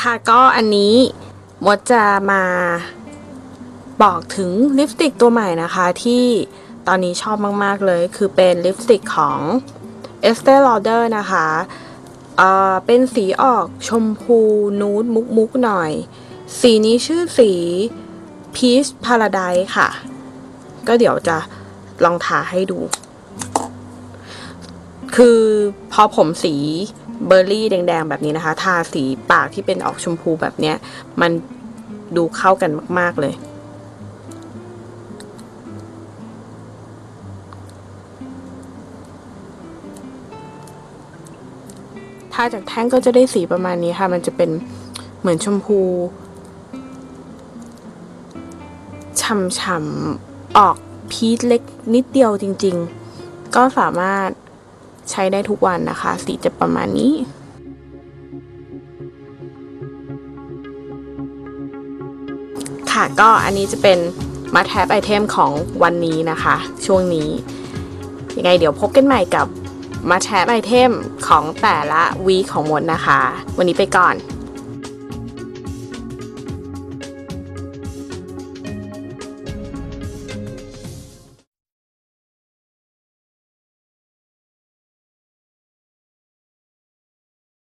ค่ะก็อันนี้มดจะมาบอกถึงลิปสติกตัวใหม่นะคะ ที่ตอนนี้ชอบมาก ๆ เลย คือเป็นลิปสติกของ e s t e e Lauder นะคะเออเป็นสีออกชมพูนูดมุกมุกหน่อย สีนี้ชื่อสี Peach Paradise ค่ะ ก็เดี๋ยวจะลองทาให้ดู คือพอผมสีเบอร์รี่แดงๆแบบนี้นะคะ ทาสีปากที่เป็นออกชมพูแบบเนี้ย มันดูเข้ากันมาก ๆ เลยทาจากแท่งก็จะได้สีประมาณนี้ค่ะ มันจะเป็นเหมือนชมพูฉ่ำๆออกพีชเล็กนิดเดียวจริง ๆ ก็สามารถ ใช้ได้ทุกวันนะคะ สีจะประมาณนี้ค่ะก็อันนี้จะเป็นมาแทบไอเทมของวันนี้นะคะ ช่วงนี้ ยังไงเดี๋ยวพบกันใหม่กับมาแท็บไอเทมของแต่ละวีคของมดนะคะ วันนี้ไปก่อน